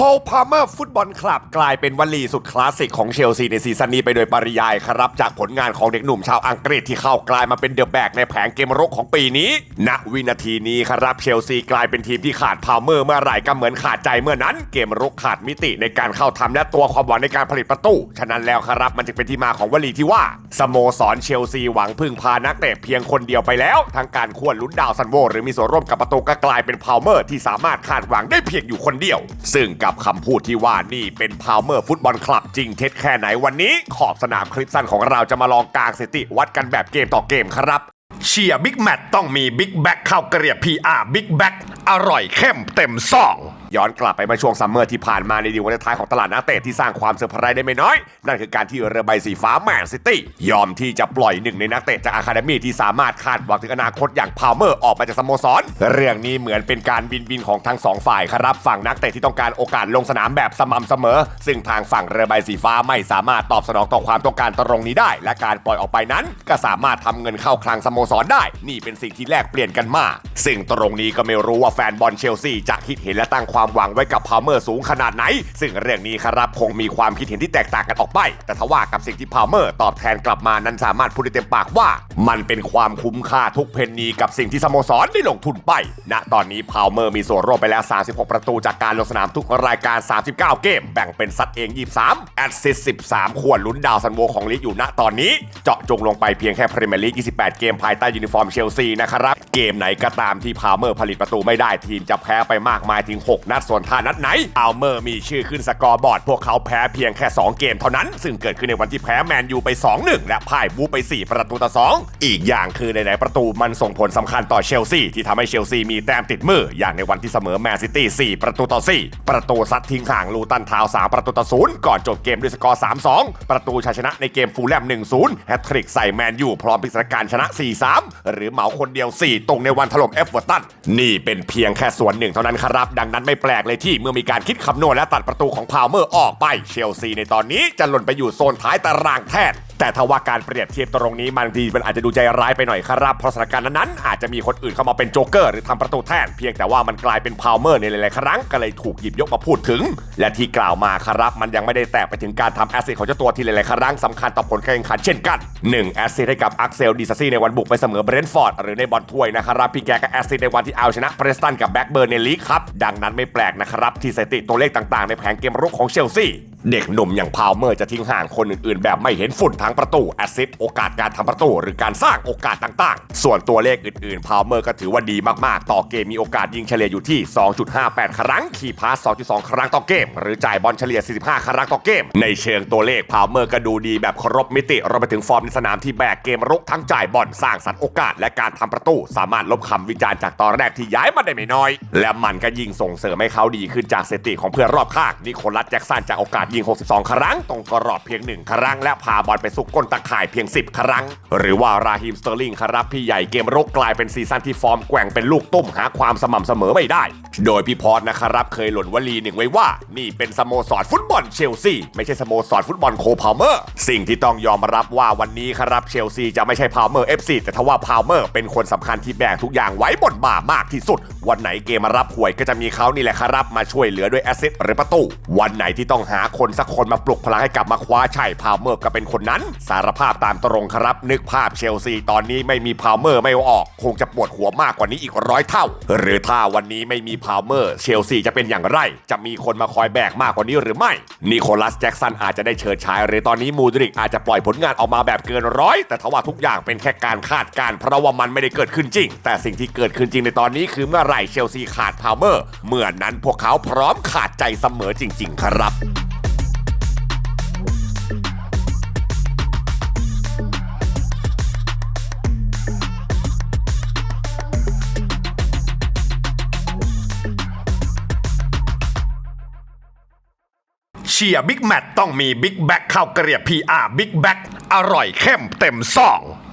โคลพาเมอร์ฟุตบอลคลับกลายเป็นวลีสุดคลาสสิกของเชลซีในซีซั่นนี้ไปโดยปริยายครับ จากผลงานของเด็กหนุ่มชาวอังกฤษที่เข้ากลายมาเป็นเดอะแบกในแผงเกมรุกของปีนี้ ณ วินาทีนี้ครับเชลซีกลายเป็นทีมที่ขาดพาเมอร์เมื่อไหร่ก็เหมือนขาดใจเมื่อนั้น เกมรุกขาดมิติในการเข้าทำและตัวความหวังในการผลิตประตู ฉะนั้นแล้วครับมันจึงเป็นที่มาของวลีที่ว่าสโมสรเชลซีหวังพึ่งพานักเตะเพียงคนเดียวไปแล้วทั้งการควรลุ้นดาวซันโวหรือมีส่วนร่วมกับประตูก็กลายเป็นพาวเมอร์ที่สามารถคาดหวังได้เพียงอยู่คนเดียว ซึ่งกบคำพูดที่ว่านี่เป็นพาวเมอร์ฟุตบอลคลับจริงเท็จแค่ไหนวันนี้ ขอบสนามคลิปสั้นของเราจะมาลองกางสติวัดกันแบบเกมต่อเกมครับเชียร์บิ๊กแมตต้องมีบิ๊กแบ็กเข้ากระเรียบ PR บิ๊กแบ็กอร่อยเข้มเต็มซอง ย้อนกลับไปเมื่อช่วงซัมเมอร์ที่ผ่านมาในดีวันท้ายของตลาดนักเตะที่สร้างความเซอร์ไพรส์ได้ไม่น้อย นั่นคือการที่เรือใบสีฟ้าแมนซิตี้ยอมที่จะปล่อยหนึ่งในนักเตะจากอะคาเดมี่ที่สามารถคาดหวังถึงอนาคตอย่างพาวเมอร์ออกมาจากสโมสร เรื่องนี้เหมือนเป็นการบินบินของทั้งสองฝ่ายครับฝั่งนักเตะที่ต้องการโอกาสลงสนามแบบสม่ำเสมอ ซึ่งทางฝั่งเรือใบสีฟ้าไม่สามารถตอบสนองต่อความต้องการตรงนี้ได้ และการปล่อยออกไปนั้น ก็สามารถทำเงินเข้าคลังสโมสรได้ นี่เป็นสิ่งที่แลกเปลี่ยนกันมา ซึ่งตรงนี้ก็ไม่รู้ว่าแฟนบอลเชลซีจะคิดเห็นและตั้งความความหวังไว้กับพาวเมอร์สูงขนาดไหน ซึ่งเรื่องนี้ครับคงมีความคิดเห็นที่แตกต่างกันออกไป แต่ทว่ากับสิ่งที่พาวเมอร์ตอบแทนกลับมานั้นสามารถพูดได้เต็มปากว่า มันเป็นความคุ้มค่าทุกเพนนีกับสิ่งที่สโมสรได้ลงทุนไป ณ ตอนนี้พาวเมอร์มีส่วนร่วมไปแล้ว 36 ประตูจากการลงสนามทุกรายการ 39 เกม แบ่งเป็นซัดเอง 23 แอดซิส13 ขวดลุ้นดาวซันโวของลีกอยู่ณตอนนี้ เจาะจงลงไปเพียงแค่พรีเมียร์ลีก 28 เกมภายใต้ยูนิฟอร์มเชลซีนะครับ เกมไหนก็ตามที่พาวเมอร์ผลิตประตูไม่ได้ทีมจะแพ้ไปมากมายถึง 6นัดส่วนท่านัดไหนพาวเมอร์มีชื่อขึ้นสกอร์บอร์ด พวกเขาแพ้เพียงแค่ 2 เกมเท่านั้น ซึ่งเกิดขึ้นในวันที่แพ้แมนยูไป 2-1 และพ่ายบูไป 4 ประตูต่อ 2 อีกอย่างคือในๆประตูมันส่งผลสำคัญต่อเชลซีที่ทำให้เชลซีมีแต้มติดมือ อย่างในวันที่เสมอแมนซิตี้ 4 ประตูต่อ 4 ประตูซัดทิ้งห่างลูตันทาว 3 ประตูต่อ 0 ก่อนจบเกมด้วยสกอร์ 3-2 ประตูชัยชนะในเกมฟูลแลม 1-0 แฮตทริกใส่แมนยูพร้อมพิสการชนะ 4-3 หรือเหมาคนเดียว 4 ตรงในวันถล่มเอฟเวอร์ตัน นี่เป็นเพียงแค่ส่วนหนึ่งเท่านั้นครับ ดังนั้นไม่แปลกเลยที่เมื่อมีการคิดคำนวณและตัดประตูของพาวเมอร์ออกไปเชลซีในตอนนี้จะหล่นไปอยู่โซนท้ายตารางแทน แต่ถ้าว่าการเปรียบเทียบตรงนี้บางทีมันอาจจะดูใจร้ายไปหน่อยครับ เพราะสถานการณ์นั้นๆอาจจะมีคนอื่นเข้ามาเป็นโจ๊กเกอร์หรือทำประตูแทนเพียงแต่ว่ามันกลายเป็นพาวเมอร์ในหลายๆครั้งก็เลยถูกหยิบยกมาพูดถึง และที่กล่าวมาครับมันยังไม่ได้แตะไปถึงการทำแอสซิสของเจ้าตัวที่หลายๆครั้งสำคัญต่อผลการแข่งขันเช่นกัน1แอสซิสให้กับอักเซลดิซาซี่ในวันบุกไปเสมอเบรนท์ฟอร์ดหรือในบอลถ้วยนะครับพี่แกก็แอสซิสในวันที่เอาชนะเบรสตันกับแบ็กเบิร์นในลีกครับดังนั้นไม่แปลกนะครับที่สถิติตัวเลขต่างๆ ในแผงเกมรุกของเชลซีเด็กหนุ่มอย่างพาวเมอร์จะทิ้งห่างคนอื่นๆ แบบไม่เห็นฝุ่นทั้งประตูแอสซิสโอกาสการทำประตู หรือการสร้างโอกาสต่างๆ ส่วนตัวเลขอื่นๆ พาวเมอร์ก็ถือว่าดีมากๆ ต่อเกมมีโอกาสยิงเฉลี่ยอยู่ที่ 2.58 ครั้ง ขี่พาส 2.2 ครั้งต่อเกม หรือจ่ายบอลเฉลี่ย 45 ครั้งต่อเกม ในเชิงตัวเลขพาวเมอร์ก็ดูดีแบบครบมิติรวมไปถึงฟอร์มในสนามที่แบกเกมรุกทั้งจ่ายบอลสร้างสรรค์โอกาส และการทำประตู สามารถลบคำวิจารณ์จากตอนแรกที่ย้ายมาได้ไม่น้อย และมันก็ยิ่งส่งเสริมให้เขาดีขึ้นจากสถิติของเพื่อนรอบข้างนิโคลัสแจ็กสันจากโอกาสยิง 62 ครั้ง ตรงกรอบเพียงหนึ่งครั้ง และพาบอลไปสุกก้นตะข่ายเพียง 10 ครั้ง หรือว่าราฮิมสเตอร์ลิงครับพี่ใหญ่เกมรุกกลายเป็นซีซั่นที่ฟอร์มแกว่งเป็นลูกตุ้มหาความสม่ำเสมอไม่ได้ โดยพี่พอดนะครับเคยหล่นวลีหนึ่งไว้ว่า นี่เป็นสโมสรฟุตบอลเชลซีไม่ใช่สโมสรฟุตบอลโคพาวเมอร์สิ่งที่ต้องยอมรับว่าวันนี้ครับเชลซีจะไม่ใช่พาวเมอร์เอฟซีแต่ทว่าพาวเมอร์เป็นคนสำคัญที่แบกทุกอย่างไว้บนบ่ามากที่สุด วันไหนเกมมารับหวยก็จะมีเขานี่แหละครับมาช่วยเหลือด้วยแอสซิสหรือประตู วันไหนที่ต้องหาคนสักคนมาปลุกพลังให้กลับมาคว้าชัยพาวเมอร์ก็เป็นคนนั้น สารภาพตามตรงครับ นึกภาพเชลซีตอนนี้ไม่มีพาวเมอร์ไม่ออก คงจะปวดหัวมากกว่านี้อีกร้อยเท่า หรือถ้าวันนี้ไม่มีพาวเมอร์เชลซีจะเป็นอย่างไร จะมีคนมาคอยแบกมากกว่านี้หรือไม่นิโคลัสแจ็กสันอาจจะได้เชิดชาย หรือตอนนี้มูดริกอาจจะปล่อยผลงานออกมาแบบเกินร้อยแต่ทว่าทุกอย่างเป็นแค่การคาดการณ์เพราะว่ามันไม่ได้เกิดขึ้นจริง แต่สิ่งที่เกิดขึ้นจริงในตอนนี้คือเมื่อไหร่เชลซีขาดพาวเมอร์เมื่อนั้นพวกเขาพร้อมขาดใจเสมอจริง ๆ ครับเชียร์บิ๊กแมตต้องมีบิ๊กแบ็กเข้าเกระเรียบ PR บิ๊กแบ็กอร่อยเข้มเต็มซอง